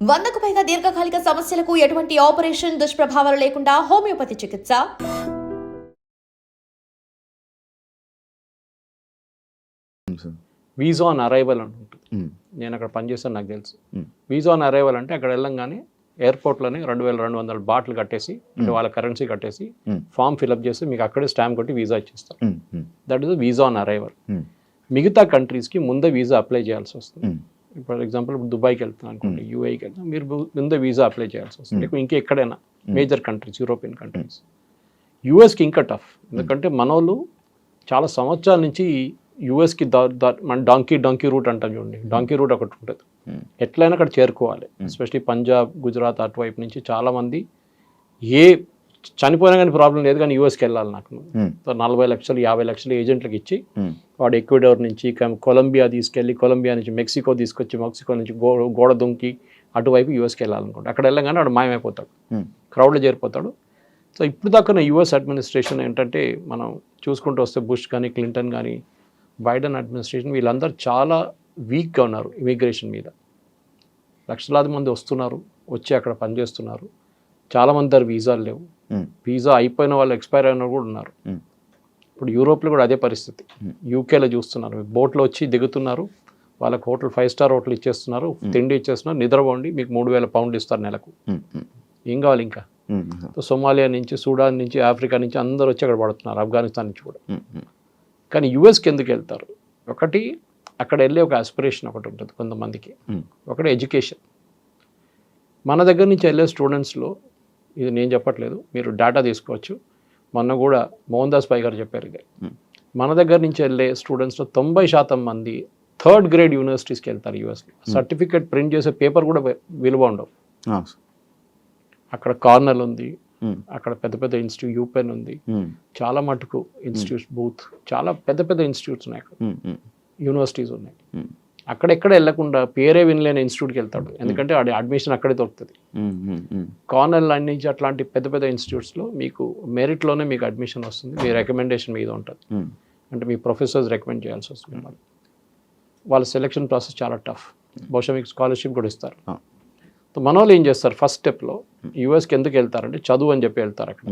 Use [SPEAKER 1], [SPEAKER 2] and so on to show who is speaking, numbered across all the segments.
[SPEAKER 1] వందకు పైగా దీర్ఘకాలిక సమస్యలకు ఎటువంటి ఆపరేషన్ దుష్ప్రభావాలు లేకుండా హోమియోపతి చికిత్స
[SPEAKER 2] వీజా ఆన్ అరైవల్ అని ఉంటుంది
[SPEAKER 3] మ్మ్.
[SPEAKER 2] నేను అక్కడ పనిచేస్తాను నాకు తెలుసు. వీజా ఆన్ అరైవల్ అంటే అక్కడ వెళ్ళంగానే ఎయిర్పోర్ట్లోనే రెండు వేల రెండు వందల బాటిల్ కట్టేసి అంటే వాళ్ళ కరెన్సీ కట్టేసి. ఫామ్ ఫిల్అప్ చేసి మీకు అక్కడే స్టాంప్ కొట్టి వీజా ఇచ్చేస్తారు. That is visa on arrival. మిగతా కంట్రీస్కి ముందే వీజా అప్లై చేయాల్సి వస్తుంది
[SPEAKER 3] మ్మ్.
[SPEAKER 2] ఫర్ ఎగ్జాంపుల్ ఇప్పుడు దుబాయ్కి వెళ్తున్నాను అనుకోండి యూఏకి వెళ్తాం మీరు ము- ముందే వీజా అప్లై చేయాల్సి వస్తుంది. లేకపోతే ఇంకా ఎక్కడైనా మేజర్ కంట్రీస్ యూరోపియన్ కంట్రీస్. యూఎస్కి ఇంకా టఫ్. ఎందుకంటే మనోళ్ళు చాలా సంవత్సరాల నుంచి యూఎస్కి దా దా- మన డాంకీ డాంకీ రూట్ అంటాం చూడండి. డాంకీ రూట్ ఒకటి ఉంటుంది. ఎట్లయినా అక్కడ చేరుకోవాలి. ఎస్పెషలీ పంజాబ్ గుజరాత్ అటువైపు నుంచి చాలామంది ఏ చనిపోయినా కానీ ప్రాబ్లం లేదు కానీ యూఎస్కి వెళ్ళాలి నాకు. నలభై లక్షలు యాభై లక్షలు ఏజెంట్లకు ఇచ్చి. వాడు ఎక్వెడోర్ నుంచి కొలంబియా తీసుకెళ్ళి కొలంబియా నుంచి మెక్సికో తీసుకొచ్చి మెక్సికో నుంచి గో గోడ దుంకి అటువైపు యూఎస్కి వెళ్ళాలనుకుంటా అక్కడ వెళ్ళగానే వాడు మాయమైపోతాడు. క్రౌడ్లో చేరిపోతాడు. సో ఇప్పుడు దాకా యుఎస్ అడ్మినిస్ట్రేషన్ ఏంటంటే మనం చూసుకుంటూ వస్తే బుష్ కానీ క్లింటన్ కానీ బైడెన్ అడ్మినిస్ట్రేషన్ వీళ్ళందరూ చాలా వీక్గా ఉన్నారు ఇమిగ్రేషన్ మీద. లక్షలాది మంది వస్తున్నారు వచ్చి అక్కడ పనిచేస్తున్నారు. చాలామంది దగ్గర వీసాలు లేవు. వీసా అయిపోయిన వాళ్ళు ఎక్స్పైర్ అయిన కూడా ఉన్నారు. ఇప్పుడు యూరోప్లో కూడా అదే పరిస్థితి. యూకేలో చూస్తున్నారు. బోట్లో వచ్చి దిగుతున్నారు. వాళ్ళకి హోటల్ ఫైవ్ స్టార్ హోటల్ ఇచ్చేస్తున్నారు. తిండి ఇచ్చేస్తున్నారు. నిద్రపోండి మీకు మూడు వేల పౌండ్ ఇస్తారు నెలకు. ఏం కావాలి ఇంకా? సోమాలియా నుంచి సూడాన్ నుంచి ఆఫ్రికా నుంచి అందరూ వచ్చి అక్కడ పడుతున్నారు. ఆఫ్ఘనిస్తాన్ నుంచి కూడా. కానీ యుఎస్కి ఎందుకు వెళ్తారు? ఒకటి అక్కడ వెళ్ళే ఒక ఆస్పిరేషన్ ఒకటి ఉంటుంది కొంతమందికి. ఒకటి ఎడ్యుకేషన్. మన దగ్గర నుంచి వెళ్ళే స్టూడెంట్స్లో ఇది నేను చెప్పట్లేదు మీరు డేటా తీసుకోవచ్చు మొన్న కూడా మోహన్ దాస్ పై గారు చెప్పారు ఇది. మన దగ్గర నుంచి వెళ్ళే స్టూడెంట్స్లో తొంభై శాతం మంది థర్డ్ గ్రేడ్ యూనివర్సిటీస్కి వెళ్తారు యూఎస్లో సర్టిఫికేట్ ప్రింట్ చేసే పేపర్ కూడా విలువ ఉండవు. అక్కడ కార్నల్ ఉంది. అక్కడ పెద్ద పెద్ద ఇన్స్టిట్యూట్ యూపెన్ ఉంది. చాలా మటుకు ఇన్స్టిట్యూట్స్ బూత్ చాలా పెద్ద పెద్ద ఇన్స్టిట్యూట్స్ ఉన్నాయి అక్కడ. యూనివర్సిటీస్ ఉన్నాయి. అక్కడెక్కడ వెళ్ళకుండా పేరే వినలేని ఇన్స్టిట్యూట్కి వెళ్తాడు. ఎందుకంటే ఆడి అడ్మిషన్ అక్కడే దొరుకుతుంది. కార్నల్ లైన్ నుంచి అట్లాంటి పెద్ద పెద్ద ఇన్స్టిట్యూట్స్లో మీకు మెరిట్లోనే మీకు అడ్మిషన్ వస్తుంది. మీ రికమెండేషన్ మీద ఉంటుంది. అంటే మీ ప్రొఫెసర్స్ రికమెండ్ చేయాల్సి వస్తుంది వాళ్ళ సెలక్షన్ ప్రాసెస్ చాలా టఫ్. బహుశా మీకు స్కాలర్షిప్ కూడా ఇస్తారు. మన వాళ్ళు ఏం చేస్తారు? ఫస్ట్ స్టెప్లో యూఎస్కి ఎందుకు వెళ్తారంటే చదువు అని చెప్పి వెళ్తారు అక్కడ.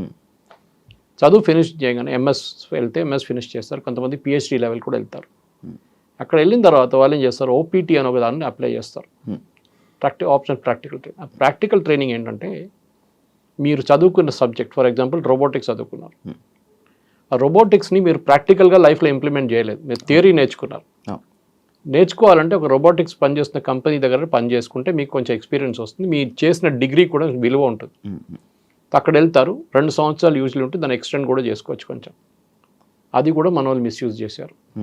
[SPEAKER 2] చదువు ఫినిష్ చేయగానే ఎంఎస్ వెళ్తే ఎంఎస్ ఫినిష్ చేస్తారు. కొంతమంది పిహెచ్డి లెవెల్ కూడా వెళ్తారు. అక్కడ వెళ్ళిన తర్వాత వాళ్ళు ఏం చేస్తారు? ఓపీటీ అని ఒక దాన్ని అప్లై చేస్తారు. ప్రాక్టి ఆప్షన్ ప్రాక్టికల్ ట్రైనింగ్ ఆ ప్రాక్టికల్ ట్రైనింగ్ ఏంటంటే మీరు చదువుకున్న సబ్జెక్ట్ ఫర్ ఎగ్జాంపుల్ రోబోటిక్స్ చదువుకున్నారు.
[SPEAKER 3] Hmm.
[SPEAKER 2] ఆ రోబోటిక్స్ని మీరు ప్రాక్టికల్గా లైఫ్లో ఇంప్లిమెంట్ చేయలేదు. మీరు థియరీ నేర్చుకున్నారు.
[SPEAKER 3] ఆ.
[SPEAKER 2] నేర్చుకోవాలంటే ఒక రోబోటిక్స్ పనిచేస్తున్న కంపెనీ దగ్గర పని చేసుకుంటే మీకు కొంచెం ఎక్స్పీరియన్స్ వస్తుంది. మీరు చేసిన డిగ్రీ కూడా విలువ ఉంటుంది. అక్కడ వెళ్తారు. రెండు సంవత్సరాలు యూజ్లీ ఉంటే దాన్ని ఎక్స్టెండ్ కూడా చేసుకోవచ్చు కొంచెం. అది కూడా మన వాళ్ళు మిస్యూజ్ చేశారు.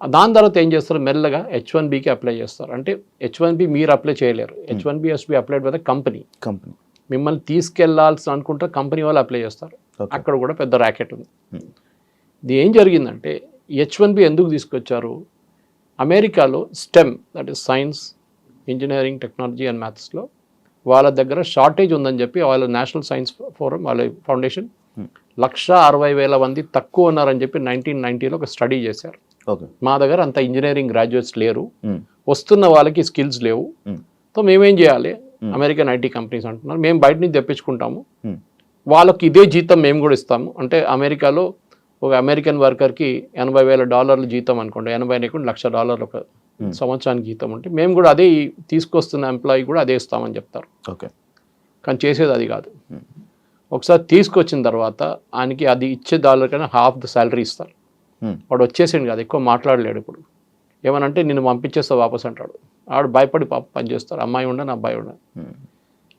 [SPEAKER 2] దాని తర్వాత ఏం చేస్తారు? మెల్లగా హెచ్ వన్ బికి అప్లై చేస్తారు. అంటే హెచ్ వన్ బి మీరు అప్లై చేయలేరు. H one B applied by the company
[SPEAKER 3] company
[SPEAKER 2] మిమ్మల్ని తీసుకెళ్ళాల్సి అనుకుంటే కంపెనీ వాళ్ళు అప్లై చేస్తారు. అక్కడ కూడా పెద్ద ర్యాకెట్ ఉంది.
[SPEAKER 3] Hmm.
[SPEAKER 2] ఇది ఏం జరిగిందంటే హెచ్ వన్ బి ఎందుకు తీసుకొచ్చారు? అమెరికాలో STEM that is science engineering technology and మ్యాథ్స్లో వాళ్ళ దగ్గర షార్టేజ్ ఉందని చెప్పి వాళ్ళ నేషనల్ సైన్స్ ఫోరం వాళ్ళ ఫౌండేషన్
[SPEAKER 3] Hmm.
[SPEAKER 2] లక్ష అరవై వేల మంది తక్కువ ఉన్నారని చెప్పి నైన్టీన్ నైన్టీలో ఒక స్టడీ చేశారు. మా దగ్గర అంత ఇంజనీరింగ్ గ్రాడ్యుయేట్స్ లేరు. వస్తున్న వాళ్ళకి స్కిల్స్ లేవు. సో మేమేం చేయాలి. అమెరికన్ ఐటీ కంపెనీస్ అంటున్నారు మేము బయట నుంచి తెప్పించుకుంటాము. వాళ్ళకి ఇదే జీతం మేము కూడా ఇస్తాము అంటే అమెరికాలో ఒక అమెరికన్ వర్కర్కి ఎనభై వేల డాలర్ల జీతం అనుకోండి ఎనభై లేకుండా లక్ష డాలర్లు ఒక. సంవత్సరానికి జీతం ఉంటే మేము కూడా అదే తీసుకొస్తున్న ఎంప్లాయీ కూడా అదే ఇస్తామని చెప్తారు
[SPEAKER 3] ఓకే
[SPEAKER 2] కానీ చేసేది అది కాదు. ఒకసారి తీసుకొచ్చిన తర్వాత ఆయనకి అది ఇచ్చే డాలర్ కన్నా హాఫ్ ద శాలరీ ఇస్తారు. వాడు వచ్చేసిండు కాదు ఎక్కువ మాట్లాడలేడు ఇప్పుడు. ఏమనంటే నిన్ను పంపించేస్తా వాపస్ అంటాడు. ఆడు భయపడి పాప పనిచేస్తారు అమ్మాయి ఉండని అబ్బాయి ఉండని
[SPEAKER 3] మ్మ్.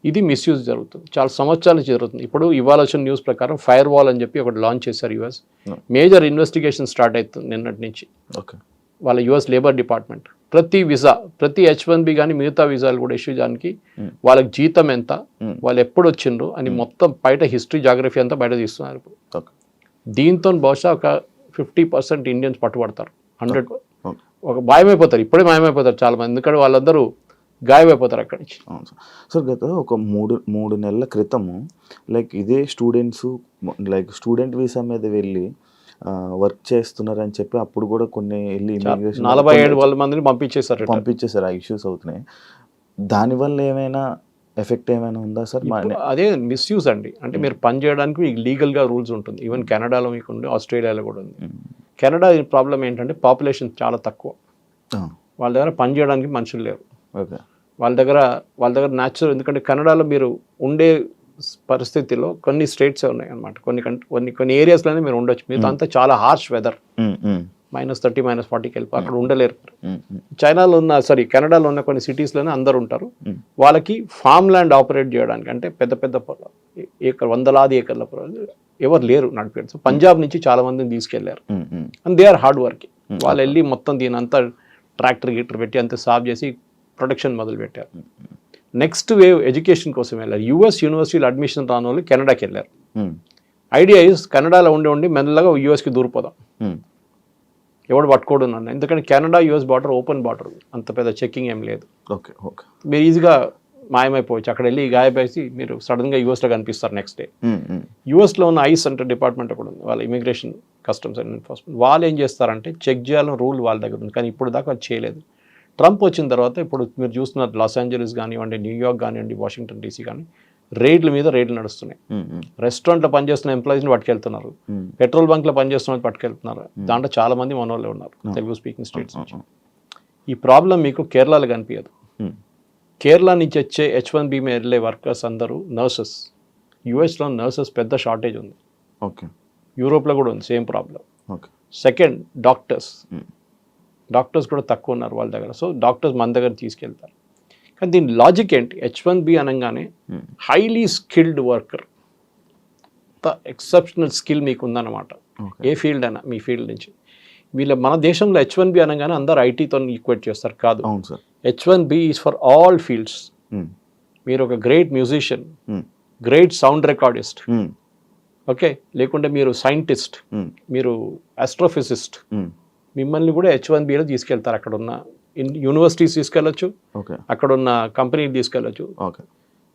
[SPEAKER 2] ఇది మిస్యూజ్ జరుగుతుంది. చాలా సంవత్సరాల నుంచి జరుగుతుంది. ఇప్పుడు ఇవాళ వచ్చిన న్యూస్ ప్రకారం ఫైర్ వాల్ అని చెప్పి ఒకటి లాంచ్ చేశారు US.
[SPEAKER 3] Hmm.
[SPEAKER 2] Major investigation start అవుతుంది నిన్నటి నుంచి.
[SPEAKER 3] ఓకే.
[SPEAKER 2] వాళ్ళ యుఎస్ లేబర్ డిపార్ట్మెంట్. ప్రతి వీసా ప్రతి హెచ్ వన్ బి కానీ మిగతా వీసాలు కూడా ఇష్యూ చేయడానికి
[SPEAKER 3] Hmm.
[SPEAKER 2] వాళ్ళకి జీతం ఎంత
[SPEAKER 3] Hmm.
[SPEAKER 2] వాళ్ళు ఎప్పుడు వచ్చిండ్రు అని మొత్తం బయట హిస్టరీ జాగ్రఫీ అంతా బయట తీస్తున్నారు ఇప్పుడు. దీంతో బహుశా ఒక ఫిఫ్టీ పర్సెంట్ ఇండియన్స్ పట్టుబడతారు. హండ్రెడ్ ఒక మాయమైపోతారు ఇప్పుడే మాయమైపోతారు చాలా మంది ఎందుకంటే వాళ్ళందరూ గాయమైపోతారు అక్కడి నుంచి.
[SPEAKER 3] అవును సార్. సార్ గత ఒక మూడు మూడు నెలల క్రితము లైక్ ఇదే స్టూడెంట్స్ లైక్ స్టూడెంట్ వీసా మీద వెళ్ళి వర్క్ చేస్తున్నారని చెప్పి అప్పుడు కూడా కొన్ని వెళ్ళి
[SPEAKER 2] నలభై ఏడు వేల మందిని పంపించేశారు.
[SPEAKER 3] పంపించేసారు ఆ ఇష్యూస్ అవుతున్నాయి. దానివల్ల ఏమైనా ఎఫెక్ట్ ఏమైనా ఉందా సార్?
[SPEAKER 2] అదే మిస్యూజ్ అండి. అంటే మీరు పని చేయడానికి మీకు లీగల్గా రూల్స్ ఉంటుంది. ఈవెన్ కెనడాలో మీకు ఉంది ఆస్ట్రేలియాలో కూడా ఉంది. కెనడా ప్రాబ్లం ఏంటంటే పాపులేషన్ చాలా తక్కువ. వాళ్ళ దగ్గర పని చేయడానికి మనుషులు లేరు.
[SPEAKER 3] ఓకే.
[SPEAKER 2] వాళ్ళ దగ్గర వాళ్ళ దగ్గర న్యాచురల్ ఎందుకంటే కెనడాలో మీరు ఉండే పరిస్థితిలో కొన్ని స్టేట్సే ఉన్నాయి అనమాట కొన్ని కన్- కొన్ని కొన్ని ఏరియాస్లోనే మీరు ఉండొచ్చు. మీతో అంతా చాలా harsh weather minus thirty minus ఫార్టీకి వెళ్ళి అక్కడ ఉండలేరు
[SPEAKER 3] ఉమ్, ఉమ్,
[SPEAKER 2] చైనాలో ఉన్న సారీ కెనడాలో ఉన్న కొన్ని సిటీస్లోనే అందరు ఉంటారు.
[SPEAKER 3] Hmm.
[SPEAKER 2] వాళ్ళకి ఫామ్ ల్యాండ్ ఆపరేట్ చేయడానికి అంటే పెద్ద పెద్ద ఏకర్ వందలాది ఏకర్ల ఎవరు లేరు నడిపారు సో పంజాబ్ నుంచి చాలా మందిని
[SPEAKER 3] తీసుకెళ్ళారు.
[SPEAKER 2] And they are hard work వాళ్ళు వెళ్ళి మొత్తం దీని అంతా ట్రాక్టర్ గిట్టర్ పెట్టి అంతా సాఫ్ చేసి ప్రొడక్షన్ మొదలు పెట్టారు నెక్స్ట్ వేవ్ ఎడ్యుకేషన్ కోసం వెళ్ళారు. యూఎస్ యూనివర్సిటీలో అడ్మిషన్ రాని వాళ్ళు కెనడాకి వెళ్ళారు. ఐడియా ఇస్ కెనడాలో ఉండి ఉండి మెల్లగా యూఎస్కి దూరిపోదాం. ఎవడు పట్టుకోడు నన్ను. ఎందుకంటే Canada US border open border. అంత పెద్ద చెక్కింగ్ ఏం లేదు.
[SPEAKER 3] Okay okay.
[SPEAKER 2] మీరు ఈజీగా మాయమైపోవచ్చు. అక్కడ వెళ్ళి గాయపేసి మీరు సడన్గా యూఎస్లో కనిపిస్తారు నెక్స్ట్ డే. యూఎస్లో ఉన్న ఐస్ అంటే డిపార్ట్మెంట్ కూడా ఉంది. వాళ్ళ ఇమిగ్రేషన్ కస్టమ్స్ అండ్ ఎన్ఫోర్స్మెంట్. వాళ్ళు ఏం చేస్తారంటే చెక్ చేయాలని రూల్ వాళ్ళ దగ్గర ఉంది. కానీ ఇప్పుడు దాకా అది చేయలేదు. ట్రంప్ వచ్చిన తర్వాత ఇప్పుడు మీరు చూస్తున్నారు లాస్ ఏంజలీస్ కానివ్వండి న్యూయార్క్ కానివ్వండి వాషింగ్టన్ డీసీ కానీ రేట్ల మీద రేట్లు నడుస్తున్నాయి. రెస్టారెంట్లో పనిచేస్తున్న ఎంప్లాయీస్ని పట్టుకెళ్తున్నారు. పెట్రోల్ బంక్లో పనిచేస్తున్న పట్టుకెళ్తున్నారు. దాంట్లో చాలా మంది మన వాళ్ళే ఉన్నారు తెలుగు స్పీకింగ్ స్టేట్స్ నుంచి. ఈ ప్రాబ్లం మీకు కేరళలో కనిపించదు. కేరళ నుంచి వచ్చే హెచ్ వన్ బి వెళ్ళే వర్కర్స్ అందరూ నర్సెస్ యూఎస్లో నర్సెస్ పెద్ద షార్టేజ్ ఉంది.
[SPEAKER 3] ఓకే.
[SPEAKER 2] యూరోప్లో కూడా ఉంది same problem
[SPEAKER 3] okay.
[SPEAKER 2] Second doctors. Doctors కూడా తక్కువ ఉన్నారు వాళ్ళ దగ్గర. సో డాక్టర్స్ మన దగ్గర తీసుకెళ్తారు. కానీ దీని లాజిక్ ఏంటి? హెచ్ వన్ బి అనగానే
[SPEAKER 3] Hmm.
[SPEAKER 2] Highly skilled worker exceptional skill మీకు ఉందన్నమాట ఏ ఫీల్డ్ అయినా మీ ఫీల్డ్ నుంచి. వీళ్ళ మన దేశంలో హెచ్ వన్ బి అనగానే అందరూ ఐటీతో ఈక్వేట్ చేస్తారు కాదు.
[SPEAKER 3] అవును sir.
[SPEAKER 2] H one B is for all fields మీరు ఒక great musician great sound recordist okay లేకుంటే మీరు సైంటిస్ట్
[SPEAKER 3] ఉమ్,
[SPEAKER 2] మీరు ఆస్ట్రోఫిజిస్ట్
[SPEAKER 3] ఉమ్,
[SPEAKER 2] మిమ్మల్ని కూడా హెచ్ వన్ బిలో తీసుకెళ్తారు అక్కడ ఉన్న యూనివర్సిటీస్ తీసుకెళ్ళొచ్చు. అక్కడ ఉన్న కంపెనీలు తీసుకెళ్ళొచ్చు.
[SPEAKER 3] ఓకే.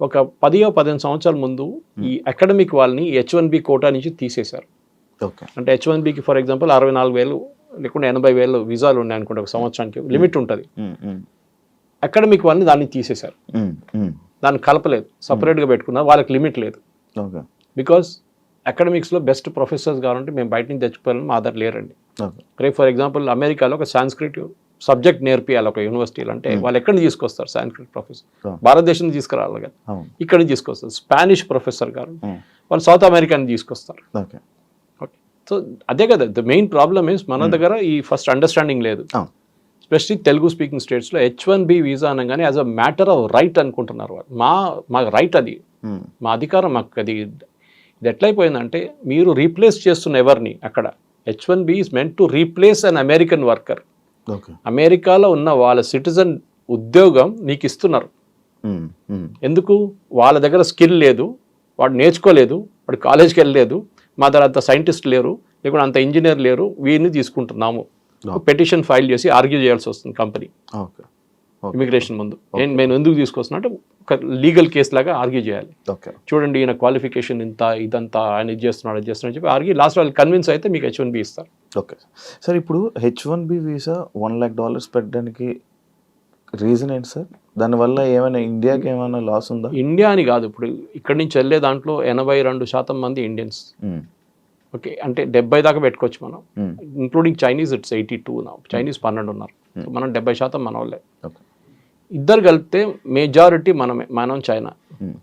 [SPEAKER 2] ఒక పదియో పదిహేను సంవత్సరాల ముందు ఈ అకాడమిక్ వాళ్ళని హెచ్ వన్ బి కోటా నుంచి తీసేశారు.
[SPEAKER 3] ఓకే.
[SPEAKER 2] అంటే హెచ్ వన్ బికి ఫర్ ఎగ్జాంపుల్ అరవై నాలుగు వేలు లేకుంటే ఎనభై వేలు వీసాలు ఉన్నాయి అనుకుంటే ఒక సంవత్సరానికి లిమిట్ ఉంటుంది.
[SPEAKER 3] ఉమ్,
[SPEAKER 2] అకాడమిక్ వాళ్ళని దాన్ని తీసేశారు. దాన్ని కలపలేదు. సపరేట్గా పెట్టుకున్నారు వాళ్ళకి లిమిట్ లేదు. బికాస్ అకాడమిక్స్లో బెస్ట్ ప్రొఫెసర్స్ కావాలంటే మేము బయట నుంచి తెచ్చుకోవాలని మా దగ్గర లేరండి. రేపు ఫర్ ఎగ్జాంపుల్ అమెరికాలో ఒక సాంస్క్రిట్ సబ్జెక్ట్ నేర్పియాలి ఒక యూనివర్సిటీలో అంటే వాళ్ళు ఎక్కడి తీసుకొస్తారు? Sanskrit professor
[SPEAKER 3] Hmm.
[SPEAKER 2] భారతదేశం తీసుకురావాలి కదా. ఇక్కడ తీసుకొస్తారు. స్పానిష్ ప్రొఫెసర్ గారు.
[SPEAKER 3] ఉమ్,
[SPEAKER 2] వాళ్ళు సౌత్ అమెరికా నుంచి తీసుకొస్తారు.
[SPEAKER 3] ఓకే
[SPEAKER 2] సో అదే కదా. ద మెయిన్ ప్రాబ్లమ్ ఇస్ మన దగ్గర ఈ ఫస్ట్ అండర్స్టాండింగ్ లేదు.
[SPEAKER 3] అవును.
[SPEAKER 2] స్పెషల్లీ తెలుగు స్పీకింగ్ స్టేట్స్లో హెచ్ వన్ బి వీసా అనగానే as a matter of right అనుకుంటున్నారు వాళ్ళు. మా మా రైట్ అది. మా అధికారం మాకు అది. ఇది ఎట్లయిపోయిందంటే మీరు రీప్లేస్ చేస్తున్న ఎవరిని అక్కడ? H one B is meant to replace an American worker అమెరికాలో ఉన్న వాళ్ళ సిటిజన్ ఉద్యోగం నీకు ఇస్తున్నారు. ఎందుకు? వాళ్ళ దగ్గర స్కిల్ లేదు వాడు నేర్చుకోలేదు వాడు కాలేజ్కి వెళ్ళలేదు మా దగ్గర అంత సైంటిస్ట్ లేరు లేకుంటే అంత ఇంజనీర్ లేరు వీరిని తీసుకుంటున్నాము. పెటిషన్ ఫైల్ చేసి ఆర్గ్యూ చేయాల్సి వస్తుంది కంపెనీ. ఇమిగ్రేషన్ ముందు. నేను ఎందుకు తీసుకొస్తున్నా అంటే ఒక లీగల్ కేసు లాగా ఆర్గ్యూ చేయాలి.
[SPEAKER 3] ఓకే.
[SPEAKER 2] చూడండి ఈయన క్వాలిఫికేషన్ ఇంత ఇదంతా ఆయన ఇది చేస్తున్నాడు అది చేస్తున్నాడు అని చెప్పి ఆర్గ్యూ లాస్ట్ వాళ్ళు కన్విన్స్ అయితే మీకు హెచ్ వన్ బి ఇస్తారు.
[SPEAKER 3] ఓకే. సార్ ఇప్పుడు H one B visa one lakh dollars పెట్టడానికి రీజన్ ఏంటి సార్? దానివల్ల ఏమైనా ఇండియాకి ఏమైనా లాస్ ఉందా?
[SPEAKER 2] ఇండియా అని కాదు ఇప్పుడు ఇక్కడి నుంచి వెళ్ళే దాంట్లో ఎనభై రెండు శాతం మంది ఇండియన్స్. ఓకే అంటే డెబ్బై దాకా పెట్టుకోవచ్చు మనం. Including Chinese it's eighty two నా చైనీస్ పన్నెండు ఉన్నారు మనం డెబ్బై శాతం మన వాళ్ళే.
[SPEAKER 3] ఓకే.
[SPEAKER 2] ఇద్దరు కలిపితే మెజారిటీ మనమే మనం చైనా
[SPEAKER 3] ఉమ్,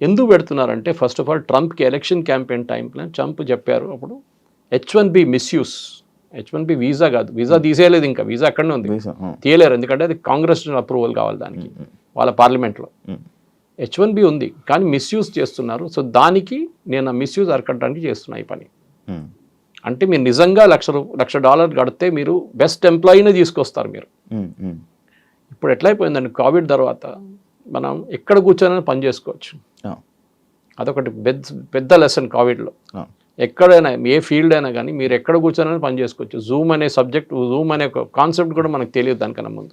[SPEAKER 2] ఎందుకు పెడుతున్నారంటే ఫస్ట్ ఆఫ్ ఆల్ ట్రంప్కి ఎలక్షన్ క్యాంపెయిన్ టైంలో ట్రంప్ చెప్పారు అప్పుడు H one B misuse H one B visa కాదు. వీసా తీసేయలేదు ఇంకా. వీసా అక్కడనే ఉంది. తీయలేరు. ఎందుకంటే అది కాంగ్రెస్ అప్రూవల్ కావాలి దానికి వాళ్ళ పార్లమెంట్లో హెచ్ వన్ బి ఉంది. కానీ మిస్యూజ్ చేస్తున్నారు. సో దానికి నేను ఆ మిస్యూజ్ అరకట్టడానికి చేస్తున్నా ఈ పని. అంటే మీరు నిజంగా లక్ష లక్ష డాలర్ కడితే మీరు బెస్ట్ ఎంప్లాయీనే తీసుకొస్తారు మీరు. ఇప్పుడు ఎట్లయిపోయిందండి కోవిడ్ తర్వాత మనం ఎక్కడ కూర్చొని పని చేసుకోవచ్చు. అదొకటి పెద్ద పెద్ద లెసన్ కోవిడ్లో ఎక్కడైనా ఏ ఫీల్డ్ అయినా కానీ మీరు ఎక్కడ కూర్చొని పని చేసుకోవచ్చు. జూమ్ అనే సబ్జెక్ట్ జూమ్ అనే కాన్సెప్ట్ కూడా మనకు తెలియదు దానికన్నా ముందు.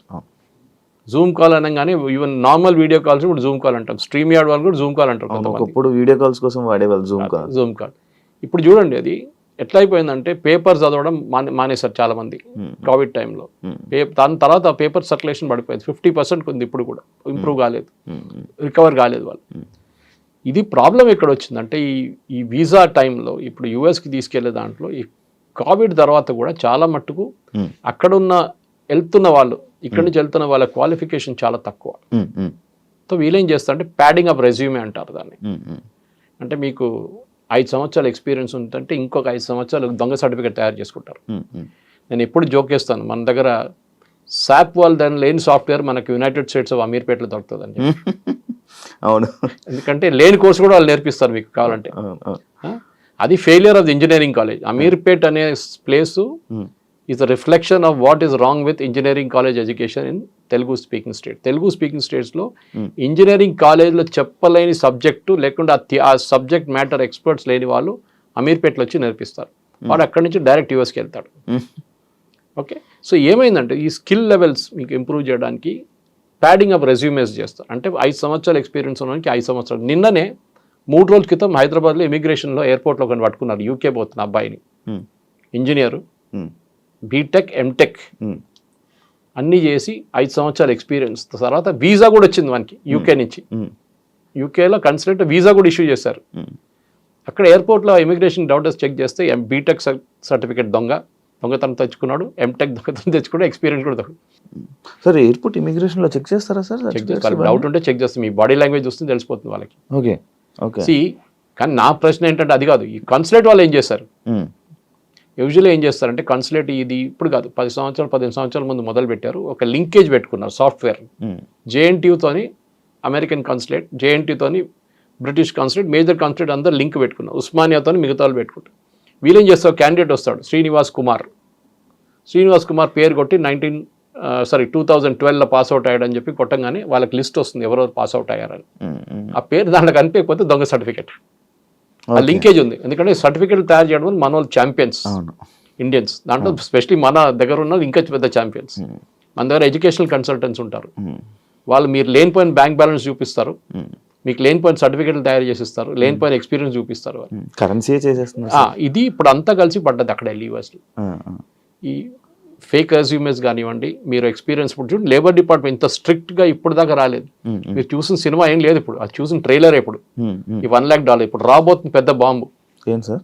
[SPEAKER 2] జూమ్ కాల్ అనగానే ఈవెన్ నార్మల్ వీడియో కాల్స్ ఇప్పుడు జూమ్ కాల్ అంటాం. స్ట్రీమ్ యార్డ్ వాళ్ళు కూడా జూమ్ కాల్ అంటారు
[SPEAKER 3] ఒకప్పుడు వీడియో కాల్స్ కోసం వాడేవాళ్ళు జూమ్ కాల్
[SPEAKER 2] జూమ్ కాల్ ఇప్పుడు చూడండి అది ఎట్లా అయిపోయిందంటే పేపర్ చదవడం మానే మానేశారు చాలా మంది
[SPEAKER 3] Hmm.
[SPEAKER 2] కోవిడ్ టైంలో. దాని తర్వాత పేపర్ సర్క్యులేషన్ పడిపోయింది. ఫిఫ్టీ పర్సెంట్ ఉంది ఇప్పుడు కూడా. ఇంప్రూవ్ కాలేదు. రికవర్ కాలేదు వాళ్ళు. ఇది ప్రాబ్లం ఎక్కడ వచ్చిందంటే ఈ ఈ వీసా టైంలో ఇప్పుడు యూఎస్కి తీసుకెళ్ళే దాంట్లో ఈ కోవిడ్ తర్వాత కూడా చాలా మట్టుకు అక్కడున్న వెళ్తున్న వాళ్ళు ఇక్కడి నుంచి వెళ్తున్న వాళ్ళ క్వాలిఫికేషన్ చాలా తక్కువ. సో వీళ్ళేం చేస్తారంటే ప్యాడింగ్ అప్ రెజ్యూమే అంటారు దాన్ని. అంటే మీకు ఐదు సంవత్సరాల ఎక్స్పీరియన్స్ ఉందంటే ఇంకొక ఐదు సంవత్సరాలు దొంగ సర్టిఫికేట్ తయారు చేసుకుంటారు. నేను ఎప్పుడు జోక్ చేస్తాను మన దగ్గర సాప్ వాళ్ళు దాని లేని సాఫ్ట్వేర్ మనకు యునైటెడ్ స్టేట్స్ ఆఫ్ అమీర్పేటలో దొరుకుతుందని చెప్పి.
[SPEAKER 3] అవును
[SPEAKER 2] ఎందుకంటే లేని కోర్స్ కూడా వాళ్ళు నేర్పిస్తారు మీకు కావాలంటే? అది failure of engineering college Ameerpet అనే place is a reflection of what is wrong with engineering college education in Telugu speaking state Telugu speaking స్టేట్స్లో
[SPEAKER 3] Hmm.
[SPEAKER 2] ఇంజనీరింగ్ కాలేజ్లో చెప్పలేని సబ్జెక్టు లేకుండా ఆ సబ్జెక్ట్ మ్యాటర్ ఎక్స్పర్ట్స్ లేని వాళ్ళు అమీర్పేటలో వచ్చి నేర్పిస్తారు. వాడు అక్కడి నుంచి డైరెక్ట్ యూఎస్కి వెళ్తాడు. ఓకే సో ఏమైందంటే ఈ స్కిల్ లెవెల్స్ మీకు ఇంప్రూవ్ చేయడానికి ప్యాడింగ్ ఆఫ్ రెజ్యూమేస్ చేస్తారు. అంటే ఐదు సంవత్సరాల ఎక్స్పీరియన్స్ ఉన్నవానికి ఐదు సంవత్సరాలు. నిన్ననే మూడు రోజుల క్రితం హైదరాబాద్లో ఇమిగ్రేషన్లో ఎయిర్పోర్ట్లో కొన్ని పట్టుకున్నారు యూకే పోతున్న అబ్బాయిని. ఇంజనీరు
[SPEAKER 3] ఉమ్,
[SPEAKER 2] బీటెక్ ఎంటెక్ అన్నీ చేసి ఐదు సంవత్సరాల ఎక్స్పీరియన్స్ తర్వాత వీసా కూడా వచ్చింది మనకి యూకే నుంచి.
[SPEAKER 3] ఉమ్,
[SPEAKER 2] యూకేలో కన్సల్ట్ వీసా కూడా ఇష్యూ చేశారు.
[SPEAKER 3] ఉమ్.
[SPEAKER 2] అక్కడ ఎయిర్పోర్ట్లో ఇమిగ్రేషన్ డౌటర్స్ చెక్ చేస్తే ఎం బీటెక్ సర్టిఫికేట్ దొంగ. దొంగతనం తెచ్చుకున్నాడు. ఎంటెక్ దొంగతనం తెచ్చుకున్నాడు. ఎక్స్పీరియన్స్ కూడా దొంగ
[SPEAKER 3] సార్ ఎయిర్పోర్ట్ ఇమిగ్రేషన్లో చెక్ చేస్తారా సార్?
[SPEAKER 2] చెక్ చేసి వాళ్ళకి డౌట్ ఉంటే చెక్ చేస్తే మీ బాడీ లాంగ్వేజ్ చూస్తే తెలిసిపోతుంది వాళ్ళకి.
[SPEAKER 3] ఓకే ఓకే
[SPEAKER 2] సి కానీ నా ప్రశ్న ఏంటంటే అది కాదు. ఈ కన్సులేట్ వాళ్ళు ఏం చేస్తారు
[SPEAKER 3] ఉమ్,
[SPEAKER 2] యూజువల్లీ ఏం చేస్తారంటే కన్సులేట్ ఇది ఇప్పుడు కాదు పది సంవత్సరాలు పదిహేను సంవత్సరాల ముందు మొదలు పెట్టారు ఒక లింకేజ్ పెట్టుకున్నారు సాఫ్ట్వేర్. జేఎన్టీయూతోని అమెరికన్ కాన్సులేట్ జేఎన్టీతోని బ్రిటిష్ కాన్సులేట్ మేజర్ కాన్సులేట్ అందరూ లింక్ పెట్టుకున్నారు. ఉస్మానియాతోని మిగతా వాళ్ళు పెట్టుకుంటారు. వీళ్ళేం చేస్తారు? క్యాండిడేట్ వస్తాడు శ్రీనివాస్ కుమార్. శ్రీనివాస్ కుమార్ పేరు కొట్టి నైన్టీన్ సారీ టూ థౌజండ్ ట్వెల్వ్లో పాస్అవుట్ అయ్యాడని చెప్పి కొట్టంగానే వాళ్ళకి లిస్ట్ వస్తుంది ఎవరెవరు పాస్అవుట్ అయ్యారని. ఆ పేరు దాంట్లో కనిపించకపోతే దొంగ సర్టిఫికేట్. లింకేజ్ ఉంది. ఎందుకంటే సర్టిఫికేట్ తయారు చేయడం వల్ల మన వాళ్ళు ఛాంపియన్స్ ఇండియన్స్ దాంట్లో స్పెషలీ మన దగ్గర ఉన్న ఇంకా పెద్ద ఛాంపియన్స్ మన దగ్గర ఎడ్యుకేషనల్ కన్సల్టెంట్స్ ఉంటారు. వాళ్ళు మీరు లేనిపోయిన బ్యాంక్ బ్యాలెన్స్ చూపిస్తారు. మీకు లేనిపోయిన సర్టిఫికేట్లు తయారు చేసిస్తారు. లేనిపోయిన ఎక్స్పీరియన్స్ చూపిస్తారు ఆ, ఇది ఇప్పుడు అంతా కలిసి పడ్డది అక్కడ యూఎస్లో. ఈ ఫేక్ రెజ్యూమేస్ కానివ్వండి మీరు ఎక్స్పీరియన్స్ ఇప్పుడు చూడండి లేబర్ డిపార్ట్మెంట్ ఇంత స్ట్రిక్ట్గా ఇప్పుడు దాకా రాలేదు. మీరు చూసిన సినిమా ఏం లేదు ఇప్పుడు. అది చూసిన ట్రైలర్ ఇప్పుడు. ఈ వన్ ల్యాక్ డాలర్ ఇప్పుడు రాబోతుంది పెద్ద బాంబు.
[SPEAKER 3] ఏం సార్?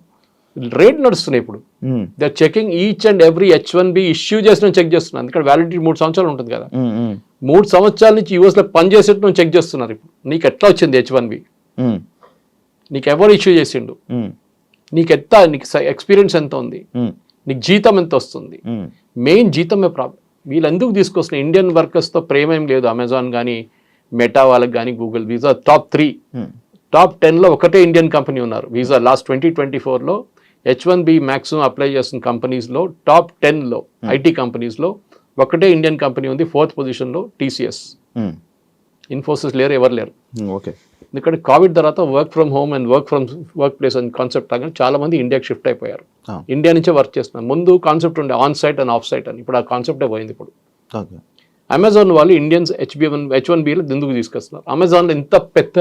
[SPEAKER 2] రేట్ నడుస్తున్నాయి ఇప్పుడు. They checking each and every H one B issue చేసిన చెక్ చేస్తున్నారు. ఎందుకంటే వ్యాలిడిటీ మూడు సంవత్సరాలు ఉంటుంది కదా. మూడు సంవత్సరాల నుంచి యూఎస్లో పని చేసేట్టు చెక్ చేస్తున్నారు ఇప్పుడు. నీకు ఎట్లా వచ్చింది హెచ్ వన్ బి నీకు ఎవరు ఇష్యూ చేసిండు? నీకు ఎంత నీకు ఎక్స్పీరియన్స్ ఎంత ఉంది? నీకు జీతం ఎంత వస్తుంది? మెయిన్ జీతమే ప్రాబ్లం వీళ్ళు ఎందుకు తీసుకొస్తున్న ఇండియన్ వర్కర్స్తో ప్రేమ ఏం లేదు. అమెజాన్ కానీ మెటా వాళ్ళకి కానీ Google visa top three.
[SPEAKER 3] Um,
[SPEAKER 2] top టెన్లో ఒకటే ఇండియన్ కంపెనీ ఉన్నారు. వీసా లాస్ట్ ట్వంటీ ట్వంటీ ఫోర్లో H one B maximum apply చేస్తున్న కంపెనీస్లో టాప్ టెన్లో ఐటీ కంపెనీస్లో ఒకటే ఇండియన్ కంపెనీ ఉంది. ఫోర్త్ పొజిషన్లో టీసీఎస్.
[SPEAKER 3] ఉమ్,
[SPEAKER 2] ఇన్ఫోసిస్ లేరు ఎవరు లేరు.
[SPEAKER 3] ఓకే.
[SPEAKER 2] ఎందుకంటే కోవిడ్ తర్వాత work from home and work from work place అని కాన్సెప్ట్ రాగానే చాలా మంది ఇండియాకి షిఫ్ట్ అయిపోయారు. ఇండియా నుంచే వర్క్ చేస్తున్నారు. ముందు కాన్సెప్ట్ ఉండే on site and off site అని. ఇప్పుడు ఆ కాన్సెప్టే పోయింది ఇప్పుడు. అమెజాన్ వాళ్ళు Indians H B one H one below ఎందుకు తీసుకొస్తున్నారు? అమెజాన్లో ఇంత పెద్ద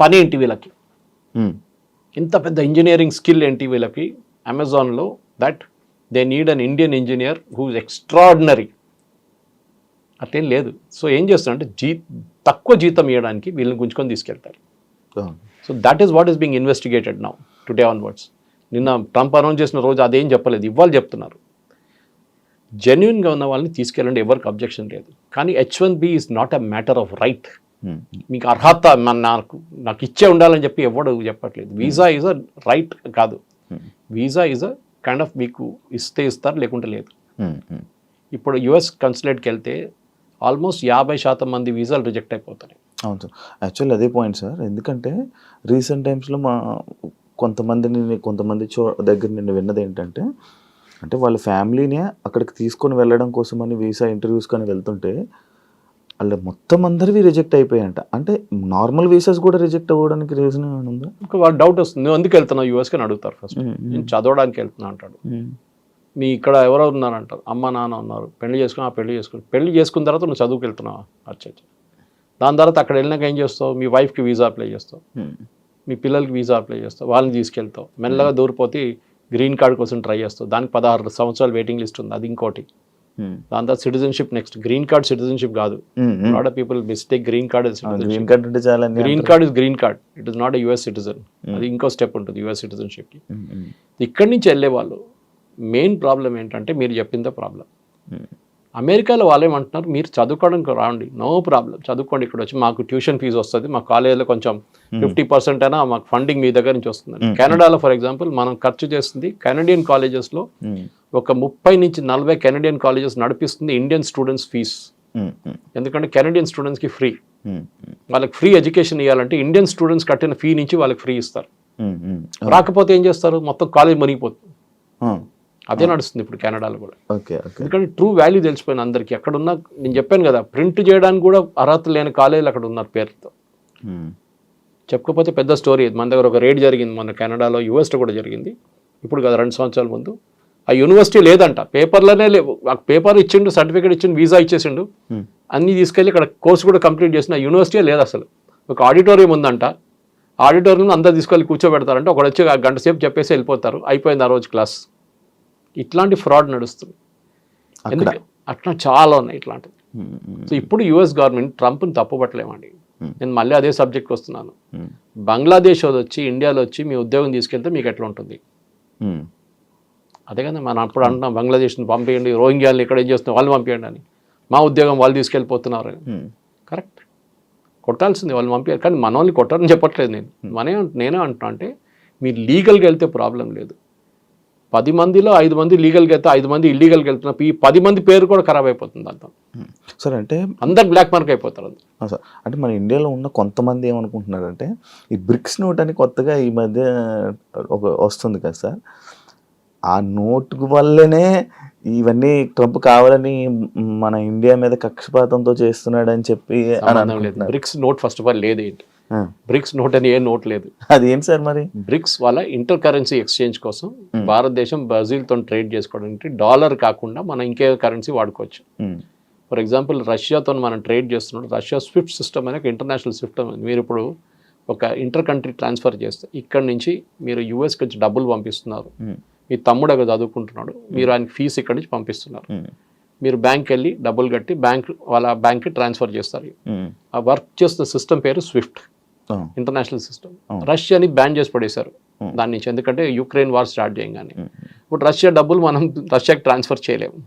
[SPEAKER 2] పని ఏంటి వీళ్ళకి? ఇంత పెద్ద ఇంజనీరింగ్ స్కిల్ ఏంటి వీళ్ళకి? అమెజాన్లో that they need an Indian engineer whose extraordinary అట్లేం లేదు. సో ఏం చేస్తారంటే జీ తక్కువ జీతం ఇవ్వడానికి వీళ్ళని గుంజుకొని తీసుకెళ్తారు. So that is what is being investigated now today onwards నిన్న ట్రంప్ అనౌన్స్ చేసిన రోజు అదేం చెప్పలేదు ఇవాళ చెప్తున్నారు. జెన్యున్గా ఉన్న వాళ్ళని తీసుకెళ్ళండి ఎవరికి అబ్జెక్షన్ లేదు. కానీ H one B is not a matter of right మీకు అర్హత నాకు నాకు ఇచ్చే ఉండాలని చెప్పి ఎవడు చెప్పట్లేదు. వీసా ఈజ్ అ రైట్ కాదు. Visa is a kind of మీకు ఇస్తే ఇస్తారు లేకుంటే లేదు.
[SPEAKER 3] ఉమ్, ఉమ్.
[SPEAKER 2] ఇప్పుడు యుఎస్ కన్సులేట్కి వెళ్తే ఆల్మోస్ట్ యాభై శాతం మంది వీసాలు రిజెక్ట్ అయిపోతాయి.
[SPEAKER 3] అవును సార్. యాక్చువల్లీ అదే పాయింట్ సార్. ఎందుకంటే రీసెంట్ టైమ్స్లో మా కొంతమందిని కొంతమంది చో దగ్గర నేను విన్నది ఏంటంటే అంటే వాళ్ళ ఫ్యామిలీనే అక్కడికి తీసుకొని వెళ్ళడం కోసమని వీసా ఇంటర్వ్యూస్ కానీ వెళ్తుంటే వాళ్ళ మొత్తం అందరివి రిజెక్ట్ అయిపోయాయంట. అంటే నార్మల్ వీసాస్ కూడా రిజెక్ట్ అవ్వడానికి రీజన్ ఏమైనా ఉందా?
[SPEAKER 2] వాళ్ళు డౌట్ వస్తుంది. నువ్వు ఎందుకు వెళ్తున్నావు? యూఎస్కి అని అడుగుతారు ఫస్ట్. నేను చదవడానికి వెళ్తున్నా అంటాడు. మీ ఇక్కడ ఎవరో ఉన్నారంటారు. అమ్మ నాన్న ఉన్నారు. పెళ్ళి చేసుకుని ఆ పెళ్ళి చేసుకుని. పెళ్ళి చేసుకున్న తర్వాత నువ్వు చదువుకు వెళ్తున్నావా? అచ్చా. దాని తర్వాత అక్కడ వెళ్ళినాక ఏం చేస్తావు? మీ వైఫ్కి వీసా అప్లై చేస్తావు. మీ పిల్లలకి వీసా అప్లై చేస్తావు. వాళ్ళని తీసుకెళ్తావు. మెల్లగా దూరిపోతే గ్రీన్ కార్డ్ కోసం ట్రై చేస్తావు. దానికి పదహారు సంవత్సరాలు వెయిటింగ్ లిస్ట్ ఉంది. అది ఇంకోటి. దాని తర్వాత citizenship next green card citizenship కాదు. Lot of people mistake green card
[SPEAKER 3] green card అంటే చాలా అన్ని
[SPEAKER 2] గ్రీన్
[SPEAKER 3] అంటారు.
[SPEAKER 2] Card is green card it is not US citizen అది ఇంకో స్టెప్ ఉంటుంది. యుఎస్ సిటిజన్షిప్కి
[SPEAKER 3] ఉమ్, ఉమ్,
[SPEAKER 2] ఇక్కడి నుంచి వెళ్ళే వాళ్ళు మెయిన్ ప్రాబ్లం ఏంటంటే మీరు చెప్పిందే ప్రాబ్లం.
[SPEAKER 3] ఉమ్,
[SPEAKER 2] అమెరికాలో వాళ్ళు ఏమంటున్నారు మీరు చదువుకోవడానికి రాండి నో ప్రాబ్లం చదువుకోండి ఇక్కడ వచ్చి మాకు ట్యూషన్ ఫీజు వస్తుంది మా కాలేజీలో కొంచెం ఫిఫ్టీ పర్సెంట్ అయినా మాకు ఫండింగ్ మీ దగ్గర నుంచి వస్తుంది కెనడాలో ఫర్ ఎగ్జాంపుల్ మనం ఖర్చు చేస్తుంది కెనడియన్ కాలేజెస్లో ఒక ముప్పై నుంచి నలభై కెనడియన్ కాలేజెస్ నడిపిస్తుంది ఇండియన్ స్టూడెంట్స్ ఫీజ్. ఎందుకంటే కెనడియన్ స్టూడెంట్స్కి ఫ్రీ. వాళ్ళకి ఫ్రీ ఎడ్యుకేషన్ ఇవ్వాలంటే ఇండియన్ స్టూడెంట్స్ కట్టిన ఫీ నుంచి వాళ్ళకి ఫ్రీ ఇస్తారు. రాకపోతే ఏం చేస్తారు? మొత్తం కాలేజ్ మునిగిపోతుంది. అదే నడుస్తుంది ఇప్పుడు కెనడాలో కూడా. ఎందుకంటే ట్రూ వాల్యూ తెలిసిపోయింది అందరికీ. అక్కడ ఉన్న నేను చెప్పాను కదా ప్రింట్ చేయడానికి కూడా అర్హత లేని కాలేజీలు అక్కడ ఉన్నారు పేరుతో
[SPEAKER 3] ఉమ్,
[SPEAKER 2] చెప్పకపోతే పెద్ద స్టోరీ మన దగ్గర ఒక రేట్ జరిగింది మన కెనడాలో యూఎస్లో కూడా జరిగింది. ఇప్పుడు కదా రెండు సంవత్సరాల ముందు. ఆ యూనివర్సిటీ లేదంట. పేపర్లోనే లేవు. పేపర్ ఇచ్చిండు సర్టిఫికేట్ ఇచ్చిండు వీసా ఇచ్చేసిండు.
[SPEAKER 3] ఉమ్,
[SPEAKER 2] అన్నీ తీసుకెళ్ళి ఇక్కడ కోర్స్ కూడా కంప్లీట్ చేసిన యూనివర్సిటీ లేదు అసలు. ఒక ఆడిటోరియం ఉందంట. ఆడిటోరియం అందరు తీసుకెళ్ళి కూర్చోబెడతారంటే. ఒకడు వచ్చి ఆ గంట సేపు చెప్పేసి వెళ్ళిపోతారు. అయిపోయింది ఆ రోజు క్లాస్ ఇట్లాంటి ఫ్రాడ్ నడుస్తుంది.
[SPEAKER 3] అక్కడ.
[SPEAKER 2] ఎందుకు? అట్లా చాలా ఉన్నాయి ఇట్లాంటివి. సో ఇప్పుడు యుఎస్ గవర్నమెంట్ ట్రంప్ని తప్పుపట్టలేమండి. నేను మళ్ళీ అదే సబ్జెక్ట్కి వస్తున్నాను. బంగ్లాదేశ్ వచ్చి ఇండియాలో వచ్చి మీ ఉద్యోగం తీసుకెళ్తే మీకు ఎట్లా ఉంటుంది? అదే కదా మనం అప్పుడు అంటున్నాం బంగ్లాదేశ్ని పంపించండి రోహింగ్యాలను ఇక్కడ ఏం చేస్తున్నాం వాళ్ళు పంపించండి అని. మా ఉద్యోగం వాళ్ళు తీసుకెళ్ళిపోతున్నారు కరెక్ట్. కొట్టాల్సింది వాళ్ళు పంపించారు కానీ మన వాళ్ళని కొట్టారని చెప్పట్లేదు నేను. మనే నేనే అంటున్నా అంటే మీరు లీగల్గా వెళ్తే ప్రాబ్లం లేదు. పది మందిలో ఐదు మంది లీగల్గా వెళ్తే ఐదు మంది ఇల్లీగల్గా వెళ్తున్నప్పుడు ఈ పది మంది పేరు కూడా ఖరాబ్ అయిపోతుంది అంతా
[SPEAKER 3] ఉమ్. సార్ అంటే
[SPEAKER 2] అందరు బ్లాక్ మార్క్ అయిపోతారు
[SPEAKER 3] సార్. అంటే మన ఇండియాలో ఉన్న కొంతమంది ఏమనుకుంటున్నారంటే ఈ బ్రిక్స్ నోట్ అని కొత్తగా ఈ మధ్య ఒక వస్తుంది కదా సార్. ఆ నోట్ వల్లనే ఇవన్నీ ట్రంప్ కావాలని మన ఇండియా మీద కక్షపాతంతో చేస్తున్నాడని చెప్పి
[SPEAKER 2] BRICS note first of all లేదు బ్రిక్స్ నోట్ అని ఏ నోట్ లేదు.
[SPEAKER 3] అది ఏంటి సార్ మరి?
[SPEAKER 2] బ్రిక్స్ వాళ్ళ ఇంటర్ కరెన్సీ ఎక్స్చేంజ్ కోసం భారతదేశం బ్రెజిల్తో ట్రేడ్ చేసుకోవడానికి డాలర్ కాకుండా మనం ఇంకే కరెన్సీ వాడుకోవచ్చు. ఫర్ ఎగ్జాంపుల్ రష్యాతో మనం ట్రేడ్ చేస్తున్నాడు. రష్యా స్విఫ్ట్ సిస్టమ్ అనే ఒక ఇంటర్నేషనల్ సిస్టమ్ మీరు ఇప్పుడు ఒక ఇంటర్ కంట్రీ ట్రాన్స్ఫర్ చేస్తే ఇక్కడ నుంచి మీరు యూఎస్కి వచ్చి డబ్బులు పంపిస్తున్నారు. మీ తమ్ముడు అక్కడ చదువుకుంటున్నాడు. మీరు ఆయనకి ఫీజు ఇక్కడ నుంచి పంపిస్తున్నారు. మీరు బ్యాంక్ వెళ్ళి డబ్బులు కట్టి బ్యాంక్ వాళ్ళ బ్యాంక్కి ట్రాన్స్ఫర్ చేస్తారు. ఆ వర్క్ చేస్తున్న సిస్టమ్ పేరు స్విఫ్ట్ ఇంటర్నేషనల్ సిస్టమ్. రష్యాని బ్యాన్ చేసి పడేశారు. దాని నుంచి. ఎందుకంటే యుక్రెయిన్ వార్ స్టార్ట్ చేయగానే. ఇప్పుడు రష్యా డబ్బులు మనం రష్యాకి ట్రాన్స్ఫర్ చేయలేము.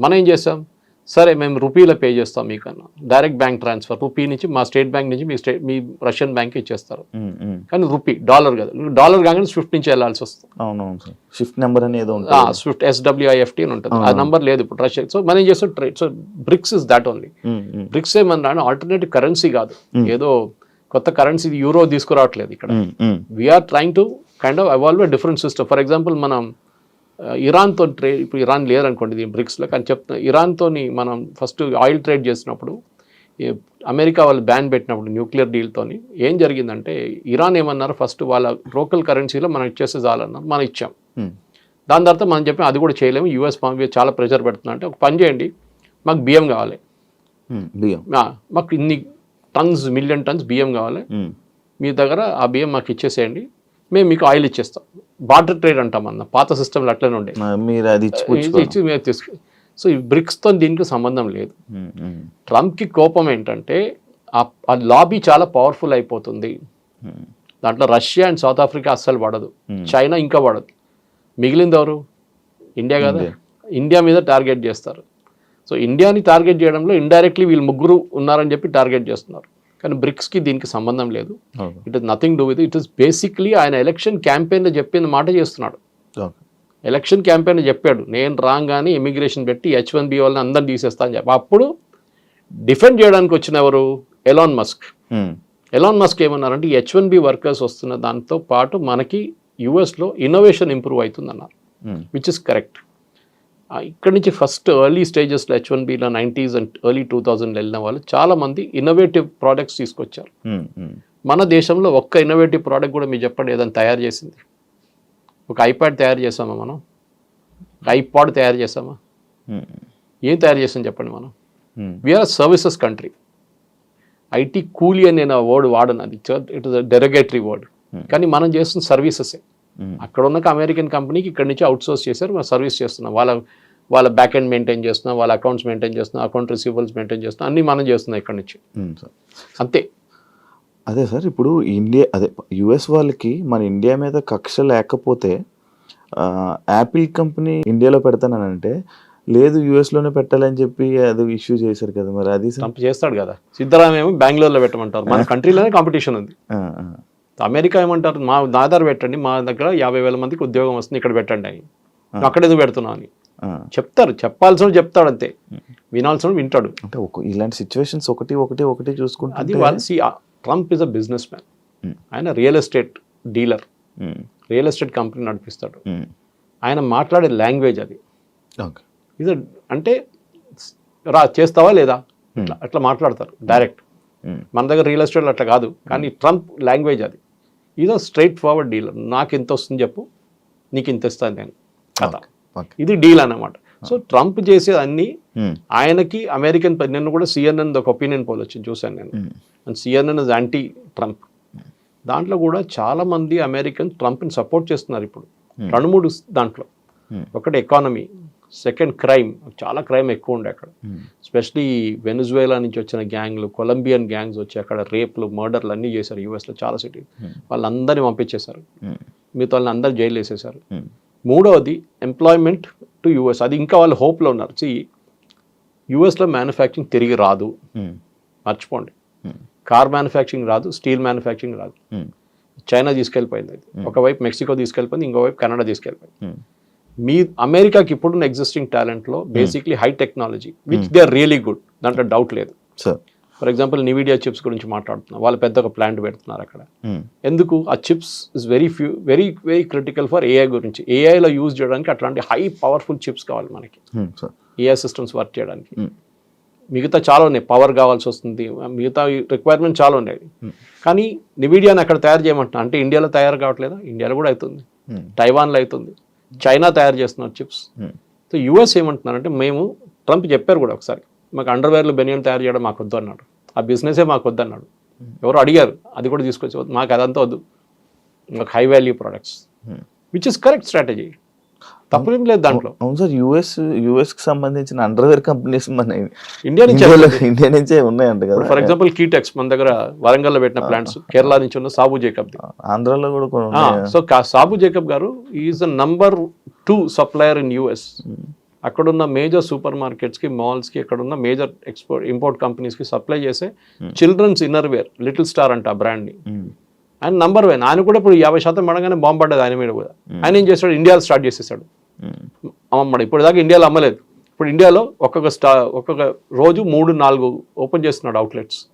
[SPEAKER 2] మనం ఏం చేస్తాం? సరే మేము రూపీలో పే చేస్తాం మీకన్నా. Direct bank transfer. రూపీ నుంచి మా స్టేట్ బ్యాంక్ నుంచి మీ స్టేట్ మీ రష్యన్ బ్యాంక్ ఇచ్చేస్తారు. కానీ రూపీ డాలర్ కదా. డాలర్ కాగానే స్విఫ్ట్ నుంచి వెళ్ళాల్సి వస్తుంది.
[SPEAKER 3] షిఫ్ట్ నెంబర్ అని ఏదో ఉంటుంది.
[SPEAKER 2] స్విఫ్ట్ ఎస్డబ్ల్యూఐఎఫ్టీ అని ఉంటుంది. ఆ నంబర్ లేదు ఇప్పుడు రష్యా. సో మనం చేస్తాం? Trade so BRICS is that only. BRICS ఏమన్నా ఆల్టర్నేటివ్ కరెన్సీ కాదు. ఏదో కొత్త కరెన్సీ యూరో తీసుకురావట్లేదు ఇక్కడ. We're trying to kind of evolve different system for example మనం ఇరాన్తో ట్రేడ్ ఇప్పుడు ఇరాన్ లేదనుకోండి ఇది బ్రిక్స్లో కానీ చెప్తున్నా ఇరాన్తోని మనం ఫస్ట్ ఆయిల్ ట్రేడ్ చేసినప్పుడు అమెరికా వాళ్ళు బ్యాన్ పెట్టినప్పుడు న్యూక్లియర్ డీల్తోని ఏం జరిగిందంటే ఇరాన్ ఏమన్నారు? ఫస్ట్ వాళ్ళ లోకల్ కరెన్సీలో మనం ఇచ్చేస్తే చాలన్నారు మనం ఇచ్చాం. దాని తర్వాత మనం చెప్పి అది కూడా చేయలేము యూఎస్ పంపి చాలా ప్రెషర్ పెడుతున్నా అంటే ఒక పని చేయండి మాకు బియ్యం కావాలి.
[SPEAKER 3] బియ్యం
[SPEAKER 2] మాకు ఇన్ని టన్స్ మిలియన్ టన్స్ బియ్యం కావాలి. మీ దగ్గర ఆ బియ్యం మాకు ఇచ్చేసేయండి. మేము మీకు ఆయిల్ ఇచ్చేస్తాం. బార్డర్ ట్రేడ్ అంటాం అన్న పాత సిస్టమ్లో అట్లనే ఉండే.
[SPEAKER 3] మీరు అది ఇచ్చి
[SPEAKER 2] మేము తీసుకు సో ఈ బ్రిక్స్తో దీనికి సంబంధం లేదు. ట్రంప్కి కోపం ఏంటంటే ఆ- లాబీ చాలా పవర్ఫుల్ అయిపోతుంది. దాంట్లో రష్యా అండ్ సౌత్ ఆఫ్రికా అస్సలు పడదు. చైనా ఇంకా పడదు. మిగిలింది ఎవరు? ఇండియా కదా.
[SPEAKER 3] ఇండియా
[SPEAKER 2] మీద టార్గెట్ చేస్తారు. సో ఇండియాని టార్గెట్ చేయడంలో ఇండైరెక్ట్లీ వీళ్ళు ముగ్గురు ఉన్నారని చెప్పి టార్గెట్ చేస్తున్నారు. కానీ బ్రిక్స్కి దీనికి సంబంధం లేదు. It is nothing do with it is basically ఆయన ఎలక్షన్ క్యాంపెయిన్లో చెప్పిన మాట చేస్తున్నాడు. ఎలక్షన్ క్యాంపెయిన్ చెప్పాడు. నేను రాగానే ఇమిగ్రేషన్ పెట్టి హెచ్ వన్ బి వాళ్ళని అందరిని తీసేస్తా అని చెప్పి. అప్పుడు డిఫెండ్ చేయడానికి వచ్చిన ఎవరు? ఎలాన్ మస్క్ ఎలాన్ మస్క్ ఏమన్నారంటే హెచ్ వన్ బి వర్కర్స్ వస్తున్న దాంతో పాటు మనకి యుఎస్లో ఇన్నోవేషన్ ఇంప్రూవ్ అవుతుందన్నారు. విచ్ ఇస్ కరెక్ట్ ఇక్కడి నుంచి ఫస్ట్ ఎర్లీ స్టేజెస్లో H one below nineties and early two thousand వెళ్ళిన వాళ్ళు చాలామంది ఇన్నోవేటివ్ ప్రోడక్ట్స్ తీసుకొచ్చారు.
[SPEAKER 3] ఉమ్, ఉమ్,
[SPEAKER 2] మన దేశంలో ఒక్క ఇన్నోవేటివ్ ప్రోడక్ట్ కూడా మీరు చెప్పండి ఏదైనా తయారు చేసింది. ఒక ఐప్యాడ్ తయారు చేసామా మనం? ఐపాడ్ తయారు చేసామా
[SPEAKER 3] ఉమ్,
[SPEAKER 2] ఏం తయారు చేసాం చెప్పండి మనం? వీఆర్ సర్వీసెస్ కంట్రీ ఐటీ కూలీ అని నేను వర్డ్ వాడను. అది ఇట్ ఇస్ డెరగేటరీ వర్డ్ కానీ మనం చేస్తున్న సర్వీసెసే. అక్కడ ఉన్న అమెరికన్ కంపెనీకి ఇక్కడ నుంచి అవుట్ సోర్స్ చేశారు మనం సర్వీస్ చేస్తున్నాం. వాళ్ళ వాళ్ళ బ్యాక్ ఎండ్ మెయింటైన్ చేస్తున్నాం వాళ్ళ అకౌంట్స్ మెయింటైన్ చేస్తున్నాం అకౌంట్ రిసీవబుల్స్ మెయింటైన్ చేస్తున్నాం అన్నీ మనం చేస్తున్నాం ఇక్కడ నుంచి.
[SPEAKER 3] సార్
[SPEAKER 2] అంతే.
[SPEAKER 3] అదే సార్ ఇప్పుడు ఇండియా అదే యుఎస్ వాళ్ళకి మన ఇండియా మీద కక్ష లేకపోతే యాపిల్ కంపెనీ ఇండియాలో పెడతానంటే లేదు యుఎస్లోనే పెట్టాలని చెప్పి అది ఇష్యూ చేశారు కదా మరి అది
[SPEAKER 2] చేస్తాడు కదా. సిద్ధరామయ్య ఏమో బెంగళూరులో పెట్టమంటారు. మన కంట్రీలోనే కాంపిటీషన్ ఉంది. అమెరికా ఏమంటారు? మా ఆధార్ పెట్టండి మా దగ్గర యాభై వేల మందికి ఉద్యోగం వస్తుంది ఇక్కడ పెట్టండి అని. అక్కడ ఎందుకు పెడుతున్నావు అని. చెప్తారు చెప్పాల్సిన చెప్తాడు అంతే. వినాల్సిన వింటాడు.
[SPEAKER 3] అంటే ఇలాంటి సిచ్యువేషన్స్ ఒకటి ఒకటి ఒకటి చూసుకుంటే
[SPEAKER 2] అది వాళ్ళు see Trump is a businessman. ఆయన real estate dealer real estate company నడిపిస్తాడు. ఆయన మాట్లాడే లాంగ్వేజ్ అది. ఇది అంటే రా చేస్తావా లేదా? అట్లా అట్లా మాట్లాడతారు డైరెక్ట్. మన దగ్గర రియల్ ఎస్టేట్ అట్లా కాదు. కానీ ట్రంప్ లాంగ్వేజ్ అది. ఇదో స్ట్రైట్ ఫార్వర్డ్ డీలర్ నాకు ఎంత వస్తుంది చెప్పు? నీకు ఇంత ఇస్తాను నేను. కథ ఇది డీల్ అన్నమాట. సో ట్రంప్ చేసే అన్ని ఆయనకి అమెరికన్ నిన్న కూడా సిఎన్ఎన్ ఒక ఒపీనియన్ పోల్ వచ్చింది చూశాను నేను. And CNN is anti Trump దాంట్లో కూడా చాలా మంది అమెరికన్ ట్రంప్ని సపోర్ట్ చేస్తున్నారు ఇప్పుడు. రెండు మూడు దాంట్లో.
[SPEAKER 3] Hmm.
[SPEAKER 2] ఒకటి ఎకానమీ సెకండ్ క్రైమ్ చాలా క్రైమ్ ఎక్కువ ఉండే అక్కడ. ఎస్పెషలీ వెనుజువేలా నుంచి వచ్చిన గ్యాంగ్లు కొలంబియన్ గ్యాంగ్స్ వచ్చి అక్కడ రేప్లు మర్డర్లు అన్నీ చేశారు యూఎస్లో చాలా సిటీ వాళ్ళందరినీ పంపించేశారు
[SPEAKER 3] మ్మ్.
[SPEAKER 2] మిగతా వాళ్ళని అందరు జైలు వేసేశారు
[SPEAKER 3] మ్మ్.
[SPEAKER 2] మూడవది ఎంప్లాయ్మెంట్ టు యూఎస్ అది ఇంకా వాళ్ళు హోప్లో ఉన్నారు సి యూఎస్లో మ్యానుఫ్యాక్చరింగ్ తిరిగి రాదు. మర్చిపోండి. కార్ మ్యానుఫ్యాక్చరింగ్ రాదు స్టీల్ మ్యానుఫ్యాక్చరింగ్ రాదు. చైనా తీసుకెళ్ళిపోయింది అది ఒకవైపు మెక్సికో తీసుకెళ్ళిపోయింది ఇంకోవైపు కెనడా తీసుకెళ్ళిపోయింది. మీ అమెరికాకి ఇప్పుడున్న existing టాలెంట్లో basically high technology which they are really good దాంట్లో డౌట్ లేదు.
[SPEAKER 3] Sir
[SPEAKER 2] for example Nvidia chips గురించి మాట్లాడుతున్నాం. వాళ్ళు పెద్ద ఒక ప్లాంట్ పెడుతున్నారు అక్కడ.
[SPEAKER 3] మ్మ్.
[SPEAKER 2] ఎందుకు? ఆ chips is very few very very critical for AI గురించి. ఏఐలో యూజ్ చేయడానికి అట్లాంటి హై పవర్ఫుల్ చిప్స్ కావాలి మనకి. ఏఐ సిస్టమ్స్ వర్క్ చేయడానికి.
[SPEAKER 3] మ్మ్.
[SPEAKER 2] మిగతా చాలా ఉన్నాయి. పవర్ కావాల్సి వస్తుంది. మిగతా రిక్వైర్మెంట్ చాలా ఉన్నాయి. కానీ నివిడియాని అక్కడ తయారు చేయమంటున్నా. అంటే ఇండియాలో తయారు కావట్లేదా? ఇండియాలో కూడా అవుతుంది. టైవాన్లో అవుతుంది. చైనా తయారు చేస్తున్నారు చిప్స్.
[SPEAKER 3] మ్మ్.
[SPEAKER 2] సో యూఎస్ ఏమంటున్నారంటే మేము ట్రంప్ చెప్పారు కూడా ఒకసారి. మాకు అండర్వేర్లు బెనియన్ తయారు చేయడం మాకు వద్దు అన్నాడు. ఆ బిజినెసే మాకు వద్దు అన్నాడు. ఎవరు అడిగారు. అది కూడా తీసుకొచ్చి. మాకు అదంతా వద్దు. మాకు high value products.
[SPEAKER 3] Hmm.
[SPEAKER 2] Which is correct strategy తప్పేం లేదు దాంట్లో.
[SPEAKER 3] అవును సార్ యుఎస్ యుఎస్కి సంబంధించిన అండర్వేర్ కంపెనీస్ మన
[SPEAKER 2] ఇండియా నుంచి
[SPEAKER 3] ఇండియా నుంచే ఉన్నాయంట కదా.
[SPEAKER 2] ఫర్ ఎగ్జాంపుల్ కీటెక్స్ మన దగ్గర వరంగల్లో పెట్టిన ప్లాంట్స్ కేరళ నుంచి ఉన్న సాబు జేకబ్
[SPEAKER 3] ఆంధ్రాలో కూడా
[SPEAKER 2] సో సాబు జేకబ్ గారు is the number two supplier in US. అక్కడున్న మేజర్ సూపర్ మార్కెట్స్కి మాల్స్కి అక్కడున్న మేజర్ ఎక్స్పోర్ట్ ఇంపోర్ట్ కంపెనీస్కి సప్లై చేసే childrens inner wear little star అంట ఆ బ్రాండ్ని. ఆయన నంబర్ వన్ ఆయన కూడా ఇప్పుడు యాభై శాతం పడగానే బాంబు పడ్డది ఆయన మీద కూడా. ఆయన ఏం చేస్తాడు? ఇండియాలో స్టార్ట్ చేసేసాడు
[SPEAKER 3] మ్మ్.
[SPEAKER 2] అమ్మమ్మడు. ఇప్పుడు దాకా ఇండియాలో అమ్మలేదు. ఇప్పుడు ఇండియాలో ఒక్కొక్క స్టా ఒక్కొక్క రోజు మూడు నాలుగు ఓపెన్ చేస్తున్నాడు అవుట్లెట్స్.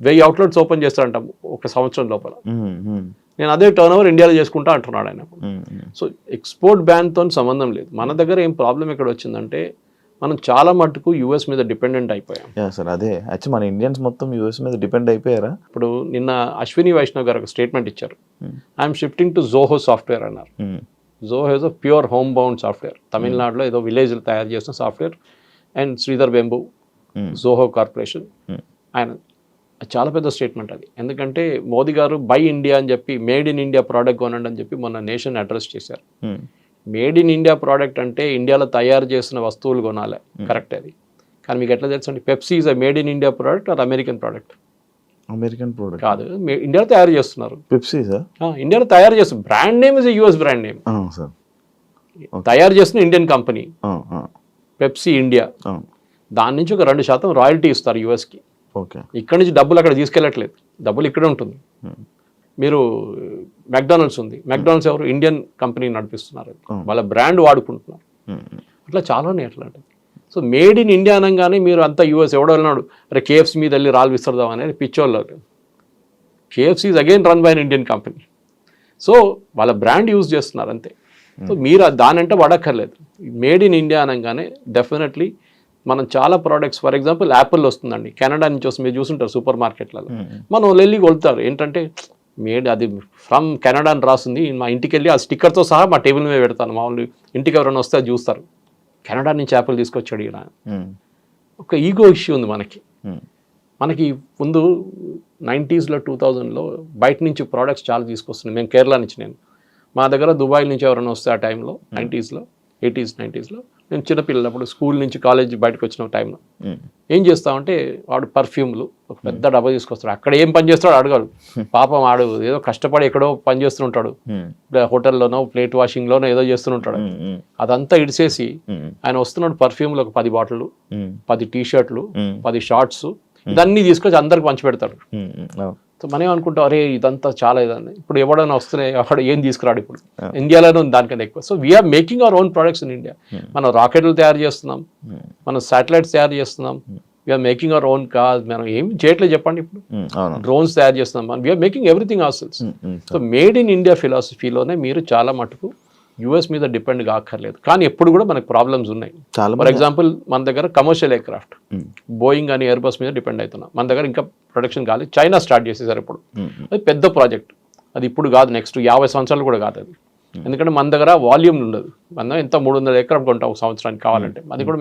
[SPEAKER 2] వెయ్యి అవుట్లెట్స్ ఓపెన్ చేస్తాడంట ఒక సంవత్సరం లోపల. నేను అదే టర్న్ ఓవర్ ఇండియాలో చేసుకుంటా అంటున్నాడు ఆయన. సో ఎక్స్పోర్ట్ బ్యాన్తో సంబంధం లేదు. మన దగ్గర ఏం ప్రాబ్లం ఎక్కడ వచ్చిందంటే మనం చాలా మటుకు యూఎస్ మీద డిపెండెంట్ అయిపోయాం.
[SPEAKER 3] సార్ అదే. యాక్చువల్ మన ఇండియన్స్ మొత్తం యూఎస్ మీద డిపెండ్ అయిపోయారా?
[SPEAKER 2] ఇప్పుడు నిన్న అశ్విని వైష్ణవ్ గారు ఒక స్టేట్మెంట్ ఇచ్చారు. I'm shifting to Zoho software అన్నారు. Zoho is a pure home bound software తమిళనాడులో ఏదో విలేజ్లో తయారు చేసిన software and Sridhar Vembu. Zoho corporation. ఆయన చాలా పెద్ద స్టేట్మెంట్ అది ఎందుకంటే మోదీ గారు బై ఇండియా అని చెప్పి మేడ్ ఇన్ ఇండియా ప్రోడక్ట్ కొనండి అని చెప్పి మొన్న నేషన్ అడ్రస్ చేశారు. మేడ్ ఇన్ ఇండియా ప్రోడక్ట్ అంటే ఇండియాలో తయారు చేసిన వస్తువులు కొనాలి కరెక్ట్ అది కానీ మీకు ఎట్లా తెలుసు అండి Pepsi is a made in India product or American product
[SPEAKER 3] American product
[SPEAKER 2] కాదు ఇండియాలో తయారు చేస్తున్నారు.
[SPEAKER 3] పెప్సీ సార్
[SPEAKER 2] ఇండియాలో తయారు చేస్తున్నారు. Brand name is US brand name
[SPEAKER 3] sir
[SPEAKER 2] తయారు చేస్తున్న ఇండియన్ కంపెనీ పెప్సీ ఇండియా. దాని నుంచి ఒక రెండు శాతం రాయల్టీ ఇస్తారు యూఎస్కి
[SPEAKER 3] ఓకే
[SPEAKER 2] ఇక్కడ నుంచి డబ్బులు అక్కడ తీసుకెళ్ళట్లేదు. డబ్బులు ఇక్కడే ఉంటుంది. మీరు మెక్డానల్డ్స్ ఉంది. మెక్డానల్డ్స్ ఎవరు? ఇండియన్ కంపెనీ నడిపిస్తున్నారు. వాళ్ళ బ్రాండ్ వాడుకుంటున్నారు. అట్లా చాలా ఉన్నాయి అట్లాంటివి సో మేడ్ ఇన్ ఇండియా అనగానే మీరు అంతా యూఎస్ ఎవడో వెళ్ళినాడు. అరే కేఎఫ్సీ మీద వెళ్ళి రాళ్ళు విస్తరదాం అనేది పిచ్చోళ్ళు KFC is again run by Indian company. So వాళ్ళ బ్రాండ్ యూజ్ చేస్తున్నారు అంతే. సో మీరు దానంటే పడక్కర్లేదు మేడ్ ఇన్ ఇండియా అనగానే డెఫినెట్లీ మనం చాలా ప్రోడక్ట్స్ ఫర్ ఎగ్జాంపుల్ యాపిల్ వస్తుందండి. కెనడా నుంచి వస్తుంది మీరు చూసుంటారు సూపర్ మార్కెట్లలో.
[SPEAKER 3] మ్మ్.
[SPEAKER 2] మనం వాళ్ళు కొలుతారు. ఏంటంటే మేడ్ అది ఫ్రమ్ కెనడా అని రాస్తుంది మా ఇంటికి వెళ్ళి ఆ స్టిక్కర్తో సహా మా టేబుల్ మీద పెడతాను. మా వాళ్ళు ఇంటికి ఎవరైనా వస్తే అది చూస్తారు. కెనడా నుంచి యాపిల్ తీసుకొచ్చాడు ఈయన.
[SPEAKER 3] మ్మ్.
[SPEAKER 2] ఒక ఈగో ఇష్యూ ఉంది మనకి.
[SPEAKER 3] మ్మ్.
[SPEAKER 2] మనకి ముందు నైంటీస్లో టూ థౌజండ్లో బయట నుంచి ప్రోడక్ట్స్ చాలా తీసుకొస్తున్నాయి. మేము కేరళ నుంచి నేను. మా దగ్గర దుబాయ్ నుంచి ఎవరైనా వస్తే ఆ టైంలో నైంటీస్లో ఎయిటీస్ నైంటీస్లో నేను చిన్నపిల్లలప్పుడు స్కూల్ నుంచి కాలేజ్ బయటకు వచ్చిన టైంలో ఏం చేస్తామంటే వాడు పర్ఫ్యూమ్లు ఒక పెద్ద డబ్బా తీసుకొస్తాడు. అక్కడ ఏం పని చేస్తాడో అడగాడు. పాపం ఆడు ఏదో కష్టపడి ఎక్కడో పని చేస్తుంటాడు. హోటల్లోనో ప్లేట్ వాషింగ్లోనో ఏదో చేస్తుంటాడు. అదంతా ఇడిసేసి ఆయన వస్తున్నాడు పర్ఫ్యూమ్లు ఒక పది
[SPEAKER 3] ఉమ్,
[SPEAKER 2] పది టీ షర్ట్లు పది షార్ట్స్ ఇదన్నీ తీసుకొచ్చి అందరికి పంచి పెడతాడు. మనం ఏమనుకుంటాం అరే ఇదంతా చాలా ఇదని ఇప్పుడు ఎవడైనా వస్తున్నాయి ఎవడు ఏం తీసుకురాడు ఇప్పుడు. ఇండియాలోనే ఉంది దానికన్నా ఎక్కువ. So we are making our own products in India. మనం రాకెట్లు తయారు చేస్తున్నాం. మనం శాటిలైట్స్ తయారు చేస్తున్నాం. We are making our own car మనం ఏం చేయట్లేదు చెప్పండి ఇప్పుడు. డ్రోన్స్ తయారు చేస్తున్నాం. మనం we are making everything our cells
[SPEAKER 3] um, um,
[SPEAKER 2] so made in India ఫిలాసఫీలోనే మీరు చాలా మటుకు యుఎస్ మీద డిపెండ్ కాక్కర్లేదు. కానీ ఎప్పుడు కూడా మనకు ప్రాబ్లమ్స్ ఉన్నాయి.
[SPEAKER 3] చాలా
[SPEAKER 2] ఫర్ ఎగ్జాంపుల్ మన దగ్గర కమర్షియల్ ఎయిర్క్రాఫ్ట్ బోయింగ్ అని ఎయిర్ బస్ మీద డిపెండ్ అవుతున్నాం మన దగ్గర ఇంకా ప్రొడక్షన్ కాలేదు. చైనా స్టార్ట్ చేసేసారు ఇప్పుడు. అది పెద్ద ప్రాజెక్ట్ అది ఇప్పుడు కాదు నెక్స్ట్ యాభై సంవత్సరాలు కూడా కాదు అది. ఎందుకంటే మన దగ్గర వాల్యూమ్ ఉండదు. మనం ఎంత మూడు వందల ఎకరం కొంటాం ఒక సంవత్సరానికి కావాలంటే. అది కూడా